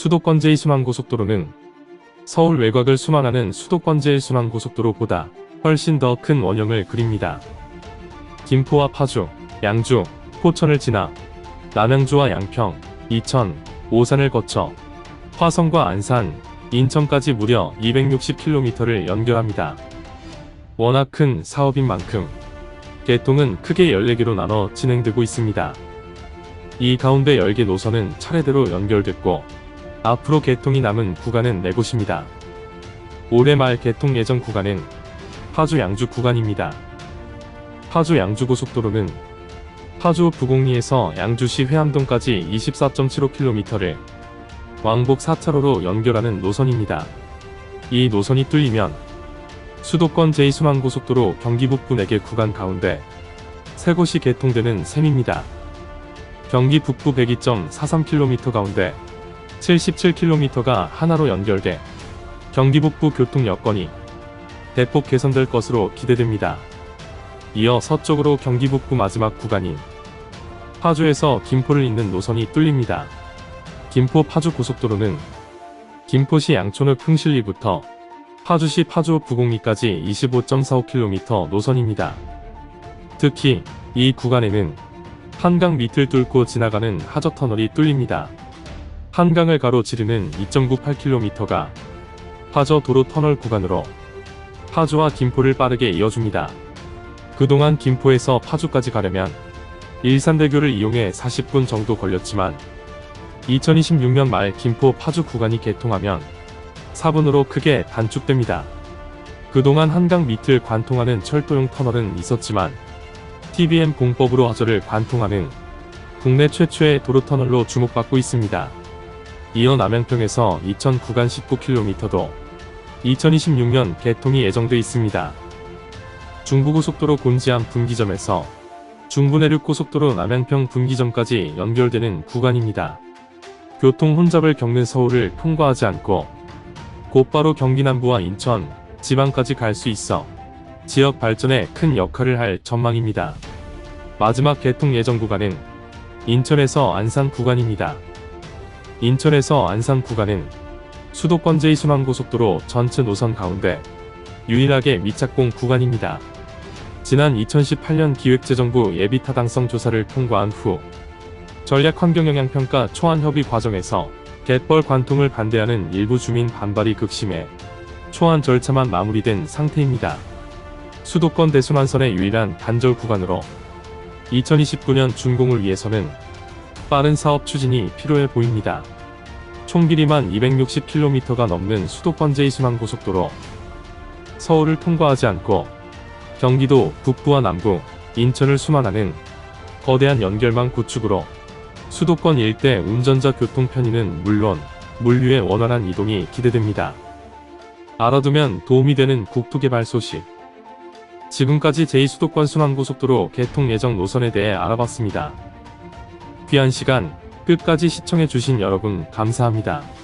수도권 제2순환고속도로는 서울 외곽을 순환하는 수도권 제1순환고속도로보다 훨씬 더 큰 원형을 그립니다. 김포와 파주, 양주, 포천을 지나 남양주와 양평, 이천, 오산을 거쳐 화성과 안산, 인천까지 무려 260km를 연결합니다. 워낙 큰 사업인 만큼 개통은 크게 14개로 나눠 진행되고 있습니다. 이 가운데 10개 노선은 차례대로 연결됐고 앞으로 개통이 남은 구간은 4곳입니다. 올해 말 개통 예정 구간은 파주 양주 구간입니다. 파주 양주 고속도로는 파주 부곡리에서 양주시 회암동까지 24.75km를 왕복 4차로로 연결하는 노선입니다. 이 노선이 뚫리면 수도권 제2순환고속도로 경기 북부 4개 구간 가운데 세 곳이 개통되는 셈입니다. 경기 북부 102.43km 가운데 77km가 하나로 연결돼 경기 북부 교통 여건이 대폭 개선될 것으로 기대됩니다. 이어 서쪽으로 경기 북부 마지막 구간인 파주에서 김포를 잇는 노선이 뚫립니다. 김포 파주 고속도로는 김포시 양촌읍 풍실리부터 파주시 파주 부곡리까지 25.45km 노선입니다. 특히 이 구간에는 한강 밑을 뚫고 지나가는 하저터널이 뚫립니다. 한강을 가로지르는 2.98km가 파저 도로 터널 구간으로 파주와 김포를 빠르게 이어줍니다. 그동안 김포에서 파주까지 가려면 일산대교를 이용해 40분 정도 걸렸지만 2026년 말 김포 파주 구간이 개통하면 4분으로 크게 단축됩니다. 그동안 한강 밑을 관통하는 철도용 터널은 있었지만 TBM 공법으로 하저를 관통하는 국내 최초의 도로 터널로 주목받고 있습니다. 이어 남양평에서 2000 구간 19km도 2026년 개통이 예정돼 있습니다. 중부고속도로 곤지암 분기점에서 중부내륙고속도로 남양평 분기점까지 연결되는 구간입니다. 교통 혼잡을 겪는 서울을 통과하지 않고 곧바로 경기 남부와 인천, 지방까지 갈 수 있어 지역 발전에 큰 역할을 할 전망입니다. 마지막 개통 예정 구간은 인천에서 안산 구간입니다. 인천에서 안산 구간은 수도권 제2순환고속도로 전체 노선 가운데 유일하게 미착공 구간입니다. 지난 2018년 기획재정부 예비타당성 조사를 통과한 후 전략환경영향평가 초안협의 과정에서 갯벌 관통을 반대하는 일부 주민 반발이 극심해 초안 절차만 마무리된 상태입니다. 수도권 대순환선의 유일한 단절 구간으로 2029년 준공을 위해서는 빠른 사업 추진이 필요해 보입니다. 총 길이만 260km가 넘는 수도권 제2순환고속도로 서울을 통과하지 않고 경기도 북부와 남부, 인천을 순환하는 거대한 연결망 구축으로 수도권 일대 운전자 교통 편의는 물론 물류의 원활한 이동이 기대됩니다. 알아두면 도움이 되는 국토개발 소식. 지금까지 제2수도권 순환고속도로 개통 예정 노선에 대해 알아봤습니다. 귀한 시간 끝까지 시청해주신 여러분 감사합니다.